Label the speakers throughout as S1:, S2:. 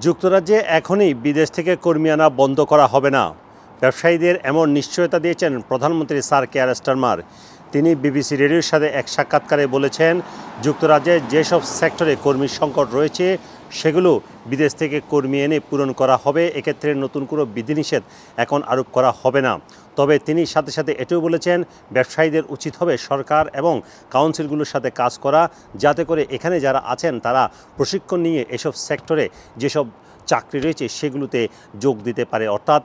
S1: যুক্তরাজ্যে এখনই বিদেশ থেকে কর্মী আনা বন্ধ করা হবে না। ব্যবসায়ীদের এমন নিশ্চয়তা দিয়েছেন প্রধানমন্ত্রী স্যার কেয়ার স্টারমার। তিনি বিবিসি রেডিওর সাথে এক সাক্ষাৎকারে বলেছেন, যুক্তরাজ্যে যেসব সেক্টরে কর্মী সংকট রয়েছে সেগুলো বিদেশ থেকে কর্মী এনে পূরণ করা হবে। এক্ষেত্রে নতুন কোনো বিধিনিষেধ এখন আরোপ করা হবে না। তবে তিনি সাথে সাথে এটাও বলেছেন, ব্যবসায়ীদের উচিত হবে সরকার এবং কাউন্সিলগুলোর সাথে কাজ করা, যাতে করে এখানে যারা আছেন তারা প্রশিক্ষণ নিয়ে এসব সেক্টরে যেসব চাকরি রয়েছে সেগুলোতে যোগ দিতে পারে। অর্থাৎ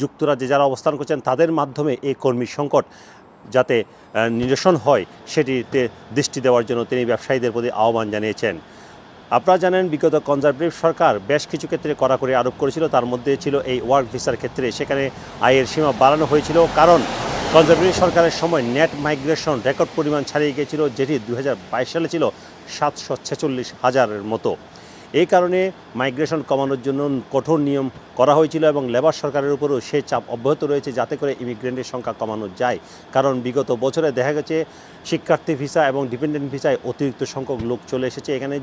S1: যুক্তরাজ্যে যারা অবস্থান করছেন, তাদের মাধ্যমে এই কর্মী সংকট যাতে নিরসন হয়, সেটিতে দৃষ্টি দেওয়ার জন্য তিনি ব্যবসায়ীদের প্রতি আহ্বান জানিয়েছেন। আপনারা জানেন, বিগত কনজারভেটিভ সরকার বেশ কিছু ক্ষেত্রে কড়াকড়ি আরোপ করেছিল। তার মধ্যে ছিল এই ওয়ার্ক ভিসার ক্ষেত্রে। সেখানে আয়ের সীমা বাড়ানো হয়েছিল কারণ কনজারভেটিভ সরকারের সময় নেট মাইগ্রেশন রেকর্ড পরিমাণ ছাড়িয়ে গিয়েছিল, যেটি দু হাজার বাইশ সালে ছিল সাতশো ছেচল্লিশ হাজারের মতো। এই কারণে মাইগ্রেশন কমানোর জন্য কঠোর নিয়ম করা হয়েছিল এবং লেবার সরকারের উপরও সে চাপ অব্যাহত রয়েছে যাতে করে ইমিগ্রেন্টের সংখ্যা কমানো যায়। কারণ বিগত বছরে দেখা গেছে শিক্ষার্থী ভিসা এবং ডিপেন্ডেন্ট ভিসায় অতিরিক্ত সংখ্যক লোক চলে এসেছে। এখানে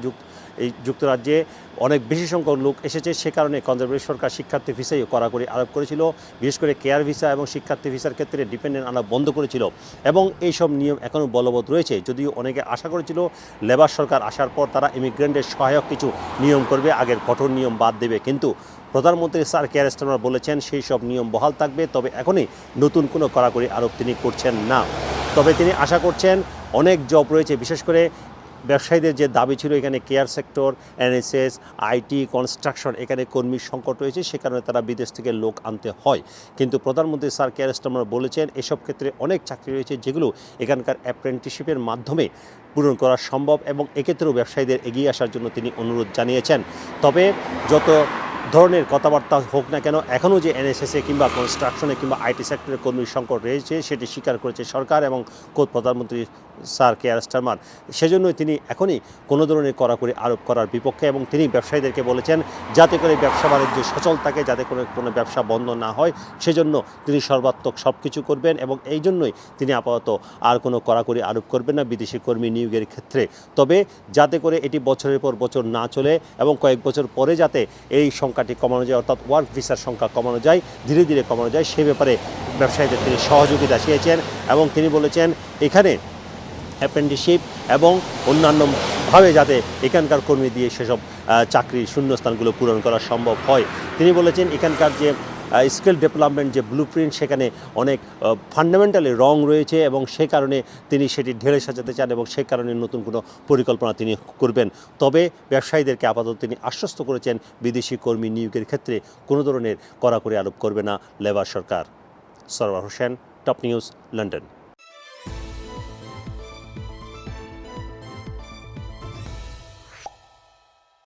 S1: এই যুক্তরাজ্যে অনেক বেশি সংখ্যক লোক এসেছে। সে কারণে কনজারভেটিভ সরকার শিক্ষার্থী ভিসায় কড়াকড়ি আরোপ করেছিল। বিশেষ করে কেয়ার ভিসা এবং শিক্ষার্থী ভিসার ক্ষেত্রে ডিপেন্ডেন্ট আনা বন্ধ করেছিল এবং এইসব নিয়ম এখনও বলবৎ রয়েছে। যদিও অনেকে আশা করেছিল লেবার সরকার আসার পর তারা ইমিগ্রেন্টের সহায়ক কিছু নিয়ম করবে, আগের কঠোর নিয়ম বাদ দেবে। কিন্তু প্রধানমন্ত্রী স্যার কেয়ার স্টার্মার বলেছেন, সেই সব নিয়ম বহাল থাকবে। তবে এখনই নতুন কোনো কড়াকড়ি আরোপ তিনি করছেন না। তবে তিনি আশা করছেন, অনেক জব রয়েছে, বিশেষ করে ব্যবসায়ীদের যে দাবি ছিল, এখানে care sector NHS IT construction এখানে কর্মীর সংকট রয়েছে, সে কারণে তারা বিদেশ থেকে লোক আনতে হয়। কিন্তু প্রধানমন্ত্রী স্যার কেয়ার স্টামার বলেছেন, এসব ক্ষেত্রে অনেক চাকরি রয়েছে যেগুলো এখানকার অ্যাপ্রেন্টিসশিপের মাধ্যমে পূরণ করা সম্ভব এবং এক্ষেত্রেও ব্যবসায়ীদের এগিয়ে আসার জন্য তিনি অনুরোধ জানিয়েছেন। তবে যত ধরনের কথাবার্তা হোক না কেন, এখনও যে এনএসএসে কিংবা কনস্ট্রাকশনে কিংবা আইটি সেক্টরের কর্মীর সংকট রয়েছে, সেটি স্বীকার করেছে সরকার এবং কোচ প্রধানমন্ত্রী স্যার কে আর স্টারমার। সেজন্যই তিনি এখনই কোনো ধরনের কড়াকড়ি আরোপ করার বিপক্ষে এবং তিনি ব্যবসায়ীদেরকে বলেছেন, যাতে করে ব্যবসা বাণিজ্য সচল থাকে, যাতে করে কোনো ব্যবসা বন্ধ না হয়, সেজন্য তিনি সর্বাত্মক সব কিছু করবেন এবং এই জন্যই তিনি আপাতত আর কোনো কড়াকড়ি আরোপ করবেন না বিদেশি কর্মী নিয়োগের ক্ষেত্রে। তবে যাতে করে এটি বছরের পর বছর না চলে এবং কয়েক বছর পরে যাতে এই সংখ্যাটি কমানো যায়, অর্থাৎ ওয়ার্ক ভিসার সংখ্যা কমানো যায়, ধীরে ধীরে কমানো যায়। সে ব্যাপারে ব্যবসায়ীদের তিনি সহযোগিতা চেয়েছেন এবং তিনি বলেছেন, এখানে অ্যাপ্রেন্টিসশিপ এবং অন্যান্যভাবে যাতে এখানকার কর্মী দিয়ে সেসব চাকরির শূন্যস্থানগুলো পূরণ করা সম্ভব হয়। তিনি বলেছেন, এখানকার যে স্কিল ডেভেলপমেন্ট যে ব্লু প্রিন্ট সেখানে অনেক ফান্ডামেন্টালি রং রয়েছে এবং সে কারণে তিনি সেটি ঢেলে সাজাতে চান এবং সে কারণে নতুন কোনো পরিকল্পনা তিনি করবেন। তবে ব্যবসায়ীদেরকে আপাতত তিনি আশ্বস্ত করেছেন, বিদেশি কর্মী নিয়োগের ক্ষেত্রে কোনো ধরনের কড়াকড়ি আরোপ করবে না লেবার সরকার। Sarwar Hossain top news London